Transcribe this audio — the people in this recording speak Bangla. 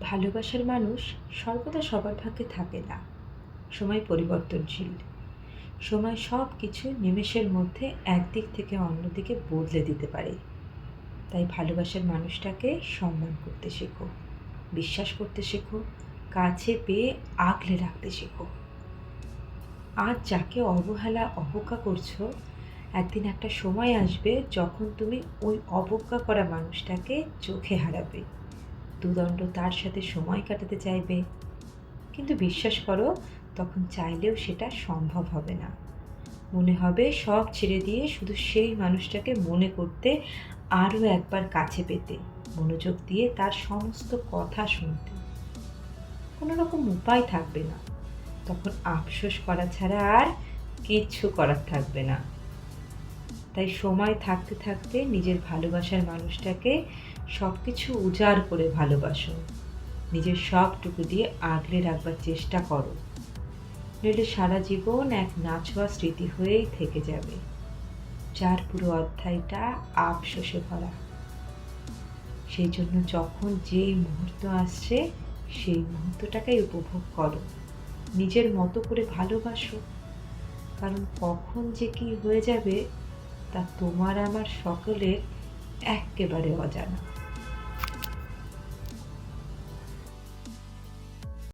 ভালোবাসার মানুষ সর্বদা সবার ভাগ্যে থাকে না। সময় পরিবর্তনশীল। সময় সব কিছু নিমেষের মধ্যে একদিক থেকে অন্যদিকে বদলে দিতে পারে। তাই ভালোবাসার মানুষটাকে সম্মান করতে শেখো, বিশ্বাস করতে শেখো, কাছে পেয়ে আগলে রাখতে শেখো। আজ যাকে অবহেলা, অবজ্ঞা করছ, একদিন একটা সময় আসবে যখন তুমি ওই অবজ্ঞা করা মানুষটাকে চোখে হারাবে। দুদণ্ড তার সাথে সময় কাটাতে চাইবে। কিন্তু বিশ্বাস করো, তখন চাইলেও সেটা সম্ভব হবে না। মনে হবে সব ছেড়ে দিয়ে শুধু সেই মানুষটাকে মনে করতে আরও একবার কাছে পেতে, মনোযোগ দিয়ে তার সমস্ত কথা শুনতে। কোনো রকম উপায় থাকবে না। তখন আফসোস করা ছাড়া আর কিচ্ছু করার থাকবে না। তাই সময় থাকতে থাকতে নিজের ভালোবাসার মানুষটাকে সব কিছু উজাড় করে ভালোবাসো। নিজের সবটুকু দিয়ে আগলে রাখবার চেষ্টা করো। নইলে সারা জীবন এক নাছোয়া স্মৃতি হয়েই থেকে যাবে। যার পুরো অধ্যায়টা আফসোসে ভরা। সেই জন্য যখন যেই মুহূর্ত আসছে, সেই মুহূর্তটাকেই উপভোগ করো। নিজের মতো করে ভালোবাসো। কারণ কখন যে কি হয়ে যাবে তা তোমার আমার সকলের একেবারে অজানা।